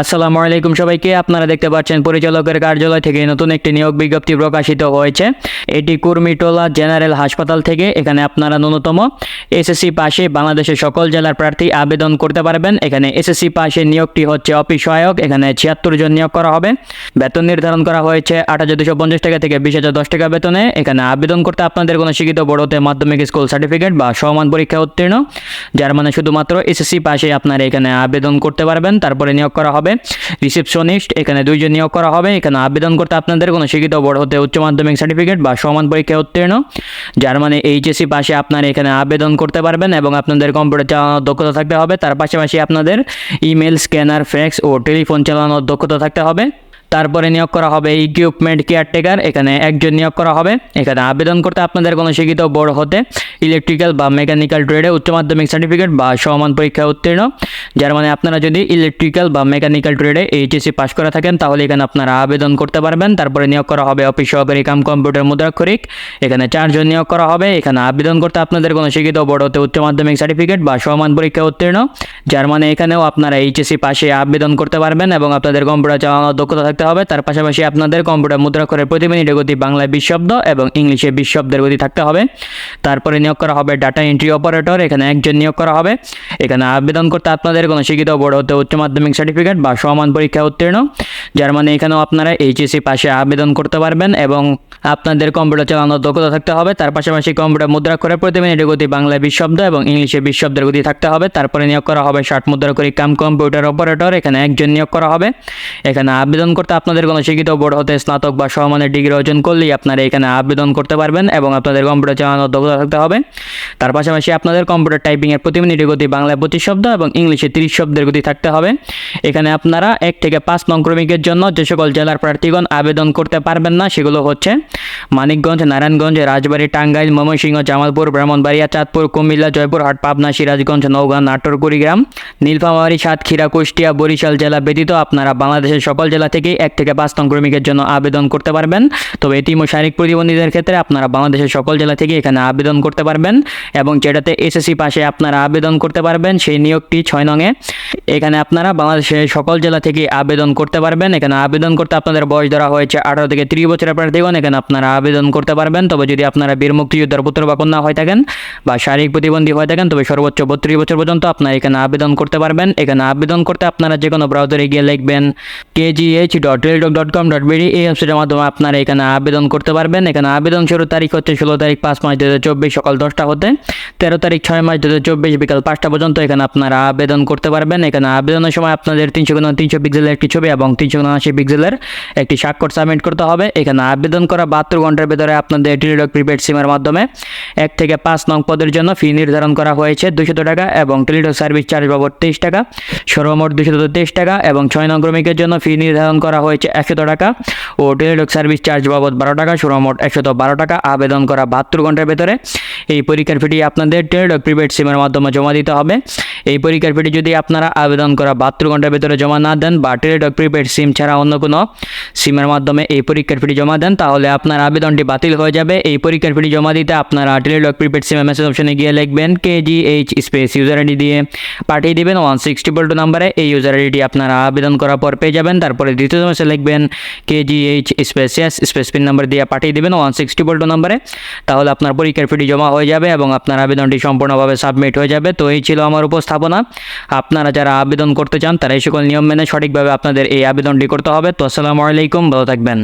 আসসালামু আলাইকুম সবাইকে, আপনারা দেখতে পাচ্ছেন পরিচালকের কার্যালয় থেকে নতুন একটি নিয়োগ বিজ্ঞপ্তি প্রকাশিত হয়েছে। এটি কুর্মিটোলা জেনারেল হাসপাতাল থেকে, এখানে আপনারা ন্যূনতম এসএসসি পাশে বাংলাদেশের সকল জেলার প্রার্থী আবেদন করতে পারবেন। এখানে এসএসসি পাশে নিয়োগটি হচ্ছে অফিস সহায়ক, এখানে ছিয়াত্তর জন নিয়োগ করা হবে। বেতন নির্ধারণ করা হয়েছে আট হাজার দুশো পঞ্চাশ টাকা থেকে বিশ হাজার দশ টাকা বেতনে। এখানে আবেদন করতে আপনাদের কোনো শিক্ষিত বড়তে মাধ্যমিক স্কুল সার্টিফিকেট বা সমান পরীক্ষা উত্তীর্ণ, যার মানে শুধুমাত্র এসএসসি পাশে আপনারা এখানে আবেদন করতে পারবেন, তারপরে নিয়োগ করা হবে। রিসেপশনিস্ট এখানে দুইজন নিয়োগ করা হবে। এখানে আবেদন করতে আপনাদের কোনো শিক্ষিত বড় হতে উচ্চ মাধ্যমিক সার্টিফিকেট বা সমান পরীক্ষায় উত্তীর্ণ। যার মানে এইচএসসি পাশে আপনারা এখানে আবেদন করতে পারবেন এবং আপনাদের কম্পিউটার চালানোর দক্ষতা থাকতে হবে। তার পাশাপাশি আপনাদের ইমেল স্ক্যানার ফ্যাক্স ও টেলিফোন চালানোর দক্ষতা থাকতে হবে। তারপরে নিয়োগ করা হবে ইকুইপমেন্ট কেয়ারটেকার এখানে একজন নিয়োগ করা হবে। এখানে আবেদন করতে আপনাদের কোনো শিক্ষিত বোর্ড হতে ইলেকট্রিক্যাল বা মেকানিক্যাল ট্রেডে উচ্চ মাধ্যমিক সার্টিফিকেট বা সমান পরীক্ষায় উত্তীর্ণ। যার মানে আপনারা যদি ইলেকট্রিক্যাল বা মেকানিক্যাল ট্রেডে এইচএসসি পাস করে থাকেন, তাহলে এখানে আপনারা আবেদন করতে পারবেন। তারপরে নিয়োগ করা হবে অফিস সহকারী কাম কম্পিউটার মুদ্রাক্ষরিক। এখানে চারজন নিয়োগ করা হবে। এখানে আবেদন করতে আপনাদের কোনো শিক্ষিত বোর্ড হতে উচ্চ মাধ্যমিক সার্টিফিকেট বা সমান পরীক্ষায় উত্তীর্ণ। যার মানে এখানেও আপনারা এইচএসসি পাশে আবেদন করতে পারবেন এবং আপনাদের কম্পিউটার চালানোর দক্ষতা থাকতে হবে। তার পাশাপাশি আপনাদের কম্পিউটার মুদ্রাক্ষরের প্রতি মিনিটে গতি বাংলায় বিশ শব্দ এবং ইংলিশে বিশ শব্দের গতি থাকতে হবে। তারপরে নিয়োগ করা হবে ডাটা এন্ট্রি অপারেটর, এখানে একজন নিয়োগ করা হবে। এখানে আবেদন করতে আপনাদের কোনো শিক্ষিত বোর্ড হতে উচ্চ মাধ্যমিক সার্টিফিকেট বা সমান পরীক্ষা উত্তীর্ণ। যার মানে এখানেও আপনারা এইচএসসি পাশে আবেদন করতে পারবেন এবং আপনাদের কম্পিউটার চালানোর দক্ষতা থাকতে হবে। তার পাশাপাশি কম্পিউটার মুদ্রাক্ষরের প্রতি মিনিটে গতি বাংলায় বিশ শব্দ এবং ইংলিশে বিশ শব্দের গতি থাকতে হবে। তারপরে নিয়োগ করা হবে ষাট মুদ্রাক্ষরিক কাম কম্পিউটার অপারেটর, এখানে একজন নিয়োগ করা হবে। এখানে আবেদন করতে আপনাদের কোনো শিক্ষিত, বোর্ড হতে স্নাতক বা সমমানের ডিগ্রি অর্জন করলেই আপনারা এখানে আবেদন করতে পারবেন এবং আপনাদের কম্পিউটার চালানোর দক্ষতা থাকতে হবে। তার পাশাপাশি আপনাদের কম্পিউটার টাইপিংয়ের প্রতি মিনিটে গতি বাংলায় পঁচিশ শব্দ এবং ইংলিশে তিরিশ শব্দের গতি থাকতে হবে। এখানে আপনারা এক থেকে পাঁচ নং ক্রমিকের জন্য যে সকল জেলার প্রার্থীগণ আবেদন করতে পারবেন না, সেগুলো হচ্ছে মানিকগঞ্জ, নারায়ণগঞ্জ, রাজবাড়ী, টাঙ্গাইল, ময়মনসিংহ, জামালপুর, ব্রাহ্মণবাড়িয়া, চাঁদপুর, কুমিল্লা, জয়পুরহাট, পাবনা, সিরাজগঞ্জ, নওগাঁ, নাটোর, কুড়িগ্রাম, নীলফামারী, সাতক্ষীরা, কুষ্টিয়া, বরিশাল জেলা ব্যতীত আপনারা বাংলাদেশের সকল জেলা থেকেই এক থেকে পাঁচ নং ক্রমিকের জন্য আবেদন করতে পারবেন। তবে এটিম ও শারীরিক প্রতিবন্ধীদের ক্ষেত্রে আপনারা বাংলাদেশের সকল জেলা থেকে এখানে আবেদন করতে পারবেন এবং যেটাতে এসএসসি পাশে আপনারা আবেদন করতে পারবেন সেই নিয়োগটি ছয় নংয়ে। এখানে আপনারা বাংলাদেশের সকল জেলা থেকে আবেদন করতে পারবেন। এখানে আবেদন করতে আপনাদের বয়স ধরা হয়েছে আঠারো থেকে ত্রিশ বছরের প্রার্থীগণ। এখানে আপনারা আবেদন করতে পারবেন। তবে যদি আপনারা বীর মুক্তিযোদ্ধার পুত্র বা কন্যা হয়ে থাকেন বা শারীরিক প্রতিবন্ধী হয়ে থাকেন, তবে সর্বোচ্চ বত্রিশ বছর পর্যন্ত আপনারা এখানে আবেদন করতে পারবেন। এখানে আবেদন করতে আপনারা যে কোনো ব্রাউজারে গিয়ে লিখবেন KGH dot raildoc dot com dot BD এই ওয়েবসাইটের মাধ্যমে আপনারা এখানে আবেদন করতে পারবেন এখানে আবেদন শুরুর তারিখ হচ্ছে ষোলো তারিখ পাঁচ মাস দু হাজার চব্বিশ সকাল দশটা হতে তেরো তারিখ ছয় মাস দু হাজার চব্বিশ বিকাল পাঁচটা পর্যন্ত এখানে আপনারা আবেদন করতে পারবেন এখানে আবেদনের সময় আপনাদের তিনশো গুণ তিনশো পিক্সেলের একটি ছবি এবং তিনশো গুণ আশি পিক্সেলের একটি স্বাক্ষর সাবমিট করতে হবে এখানে আবেদন করা বাহাত্তর ঘণ্টার ভিতরে আপনাদের টেলিডক প্রিপেড সিমের মাধ্যমে এক থেকে পাঁচ নং পদের জন্য ফি নির্ধারণ করা হয়েছে দুশত টাকা এবং টেলিডক সার্ভিস চার্জ বাবদ তেইশ টাকা সর্বমোট দুশত তেইশ টাকা এবং ছয় নং ক্রমিকের জন্য ফি নির্ধারণ করা হয়েছে একশত টাকা ও টেলিডক সার্ভিস চার্জ বাবদ বারো টাকা সর্বমোট একশত বারো টাকা। আবেদন করা বাহাত্তর ঘণ্টার ভেতরে এই পরীক্ষার ফিটি আপনাদের টেলিডক প্রিপেড সিমের মাধ্যমে জমা দিতে হবে। এই পরীক্ষার ফিটি যদি আপনারা আবেদন করা বাহাত্তর ঘণ্টার ভেতরে জমা না দেন বা টেলিডক প্রিপেড সিম ছাড়া অন্য কোনো সিমের মাধ্যমে এই পরীক্ষার ফিটি জমা দেন, তাহলে আপনার আবেদনটি বাতিল হয়ে যাবে। এই পরীক্ষার ফিটি জমা দিতে আপনারা টেলিডক প্রিপেড সিমে মেসেজ অপশনে গিয়ে লিখবেন K G H space user I D দিয়ে। পাঠিয়ে দিবেন ওয়ান সিক্স ট্রিপল টু নাম্বারে এই ইউজার আইডি আপনারা আবেদন করার পর পেয়ে যাবেন। তারপরে দ্বিতীয় মেসেজ লিখবেন KGH space S space PIN number দিয়ে পাঠিয়ে দিবেন ওয়ান সিক্স ট্রিপল টু নাম্বারে তাহলে আপনার পরীক্ষার ফিটি জমা হয়ে যাবে এবং আপনার আবেদনটি সম্পূর্ণভাবে সাবমিট হয়ে যাবে। তো এই ছিল আমার উপস্থাপনা। আপনারা যারা আবেদন করতে চান, তারা এই সকল নিয়ম মেনে সঠিকভাবে আপনাদের এই আবেদনটি করতে হবে। তো আসসালামু আলাইকুম, ভালো থাকবেন।